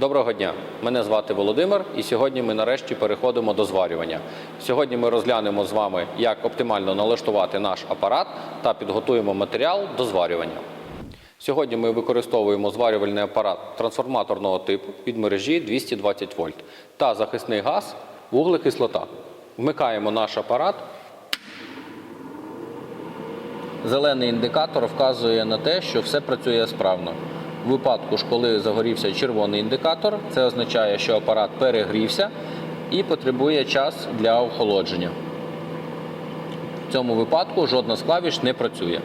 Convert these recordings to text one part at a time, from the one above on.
Доброго дня! Мене звати Володимир, і сьогодні ми нарешті переходимо до зварювання. Сьогодні ми розглянемо з вами, як оптимально налаштувати наш апарат та підготуємо матеріал до зварювання. Сьогодні ми використовуємо зварювальний апарат трансформаторного типу від мережі 220 вольт та захисний газ вуглекислота. Вмикаємо наш апарат. Зелений індикатор вказує на те, що все працює справно. У випадку ж, коли загорівся червоний індикатор, це означає, що апарат перегрівся і потребує час для охолодження. В цьому випадку жодна з клавіш не працює.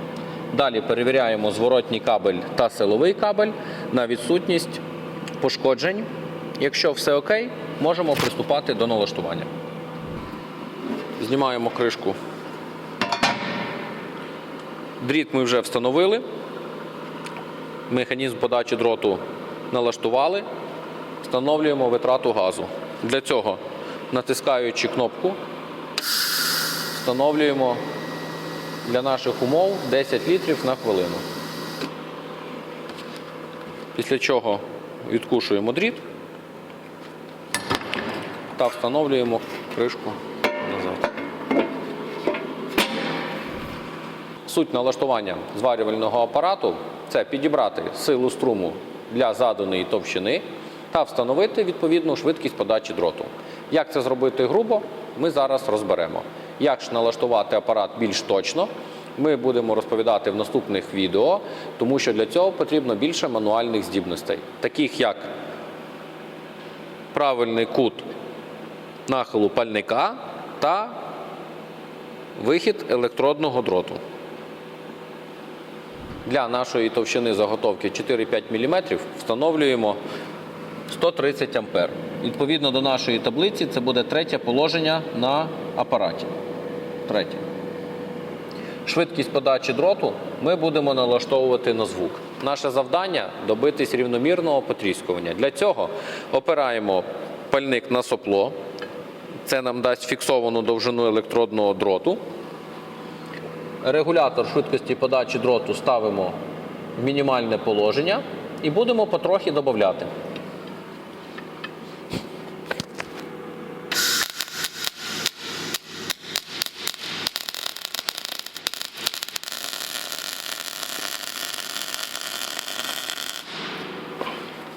Далі перевіряємо зворотній кабель та силовий кабель на відсутність пошкоджень. Якщо все окей, можемо приступати до налаштування. Знімаємо кришку. Дріт ми вже встановили. Механізм подачі дроту налаштували. Встановлюємо витрату газу. Для цього, натискаючи кнопку, встановлюємо для наших умов 10 літрів на хвилину. Після чого відкушуємо дріт та встановлюємо кришку назад. Суть налаштування зварювального апарату це підібрати силу струму для заданої товщини та встановити відповідну швидкість подачі дроту. Як це зробити грубо, ми зараз розберемо. Як ж налаштувати апарат більш точно, ми будемо розповідати в наступних відео, тому що для цього потрібно більше мануальних здібностей, таких як правильний кут нахилу пальника та вихід електродного дроту. Для нашої товщини заготовки 4-5 мм встановлюємо 130 А. Відповідно до нашої таблиці, це буде третє положення на апараті. Третє. Швидкість подачі дроту ми будемо налаштовувати на звук. Наше завдання добитись рівномірного потріскування. Для цього опираємо пальник на сопло. Це нам дасть фіксовану довжину електродного дроту. Регулятор швидкості подачі дроту ставимо в мінімальне положення і будемо потрохи додати.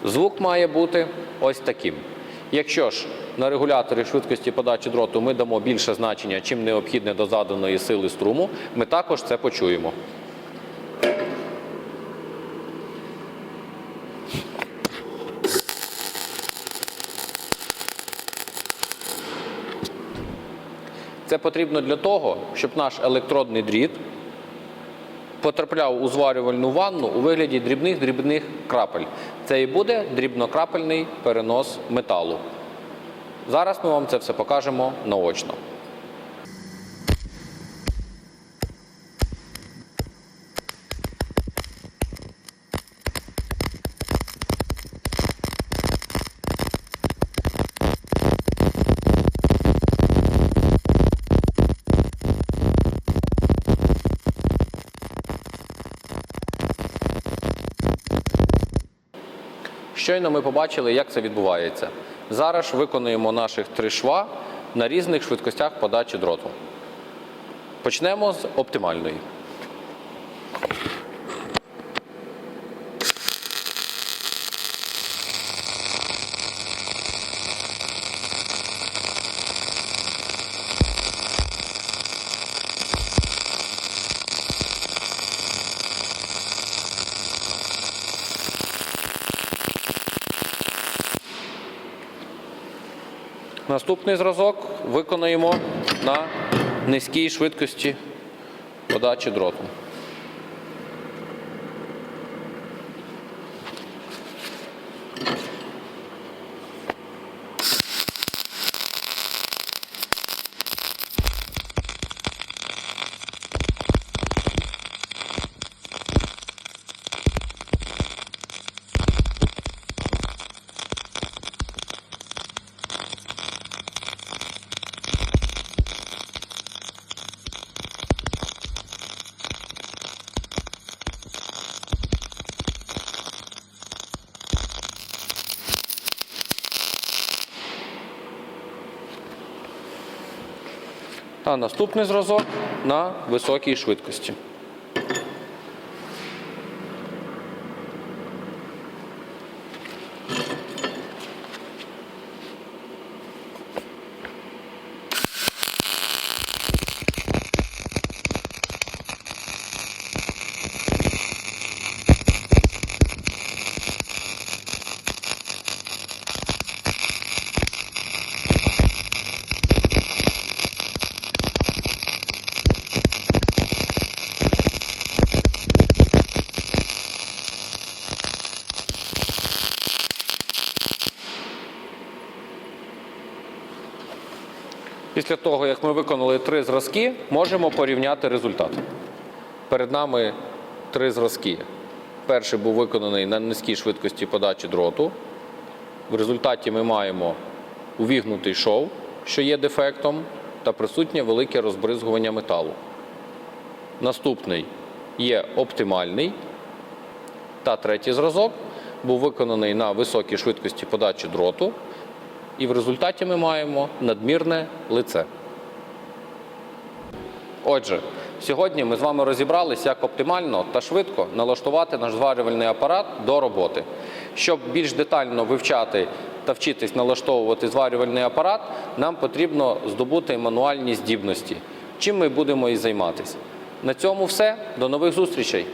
Звук має бути ось таким. Якщо ж на регуляторі швидкості подачі дроту ми дамо більше значення, чим необхідне до заданої сили струму, ми також це почуємо. Це потрібно для того, щоб наш електродний дріт потрапляв у зварювальну ванну у вигляді дрібних-дрібних крапель. Це і буде дрібнокрапельний перенос металу. Зараз ми вам це все покажемо наочно. Щойно ми побачили, як це відбувається. Зараз виконуємо наших три шва на різних швидкостях подачі дроту. Почнемо з оптимальної. Наступний зразок виконаємо на низькій швидкості подачі дроту. А наступний зразок на високій швидкості. Після того, як ми виконали три зразки, можемо порівняти результат. Перед нами три зразки. Перший був виконаний на низькій швидкості подачі дроту. В результаті ми маємо увігнутий шов, що є дефектом, та присутнє велике розбризгування металу. Наступний є оптимальний. Та третій зразок був виконаний на високій швидкості подачі дроту. І в результаті ми маємо надмірне лице. Отже, сьогодні ми з вами розібралися, як оптимально та швидко налаштувати наш зварювальний апарат до роботи. Щоб більш детально вивчати та вчитись налаштовувати зварювальний апарат, нам потрібно здобути мануальні здібності. Чим ми будемо і займатися. На цьому все. До нових зустрічей!